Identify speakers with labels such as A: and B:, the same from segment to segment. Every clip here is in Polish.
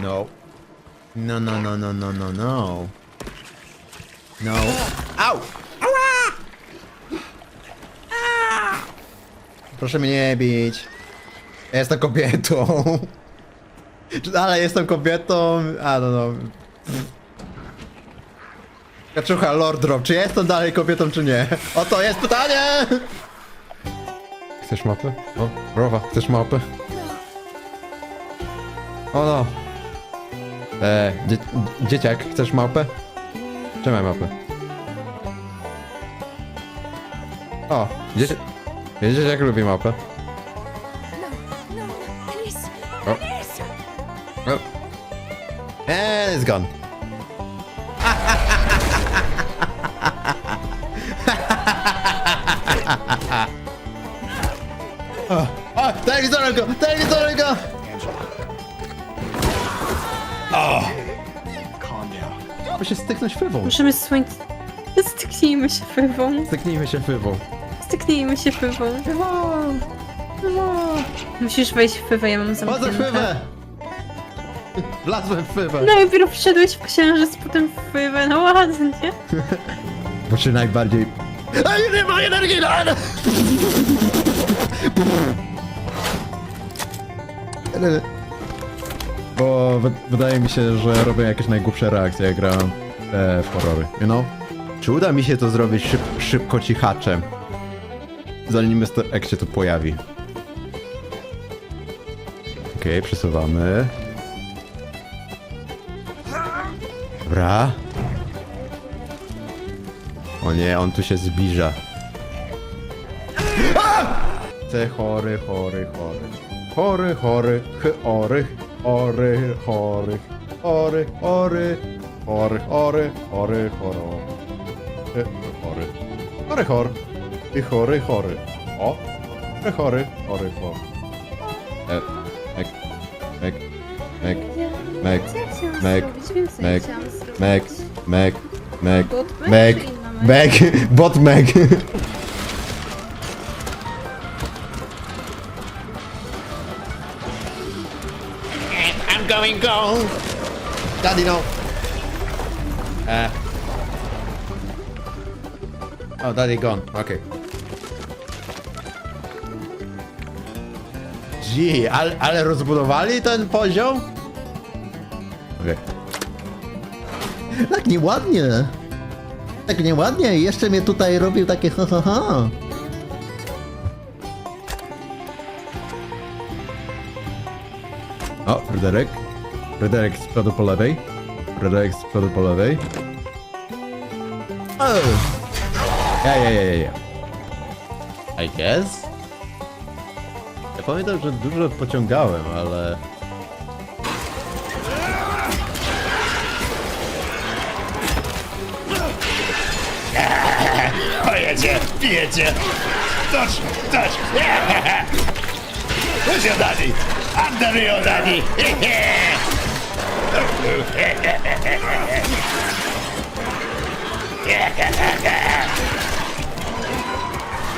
A: No. No, no, no, no, no, no, no. No. Au! Ała! Proszę mnie nie bić. Ja jestem kobietą. Dalej jestem kobietą? A, no, no. Kaczucha, Lord Drop, czy jestem dalej kobietą, czy nie? Oto jest pytanie! Chcesz mapę? O, Rowa, chcesz mapę? O no. E, dzie dzieciak, chcesz małpę? Trzymaj mapę. O, dzieciak. Dzieciak lubi mapę.
B: No, no, Alice,
A: O.
B: Alice.
A: O. And it's gone. o, o, telewizorem go! Telewizorem go!
C: Calm down.
A: Muszę styknąć fywą.
D: Możemy słońce... Styknijmy się fywą.
A: Styknijmy się fywą.
D: Styknijmy się fywą. Musisz wejść w fywę, ja mam
A: Po co
D: zamknięte.
A: fywę? Wlazłem w fywę.
D: No dopiero wszedłeś w księżyc, potem w fywę, no ładnie.
A: Bo się najbardziej... Ej, nie ma energii na... Bo wy- wydaje mi się, że robię jakieś najgłupsze reakcje, jak gram e, w horrory, you know? Czy uda mi się to zrobić szyb, szybko cichaczem? Zanim Mr. X się tu pojawi. Okej, przesuwamy. Dobra. O nie, on tu się zbliża. Te chory, chory, chory. Chory, chory, chory, chory, chory, chory, chory, chory, chory, chory, chory. E, Chory. Chory, chory. I chory, chory. O! Chory, chory, chory, chory. E, mek, mek, mek, mek, mek, mek, mek, mek, mek, mek, mek, bot mek. Going gone. Daddy, no. Uh. Oh, daddy gone. Okay. Gee, ale, ale rozbudowali ten poziom? Okej. Tak nieładnie. Tak nieładnie. Jeszcze mnie tutaj robił takie ha ha ha. O, Fryderyk. Fryderyk z przodu po lewej. Fryderyk z przodu po lewej. O! Ja, ja, ja, ja, ja. I guess? Ja pamiętam, że dużo pociągałem, ale...
C: Pojecie, pijecie. Touch, touch. Ansiedade! Ansiedade!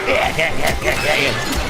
C: Yeah, yeah, yeah, yeah.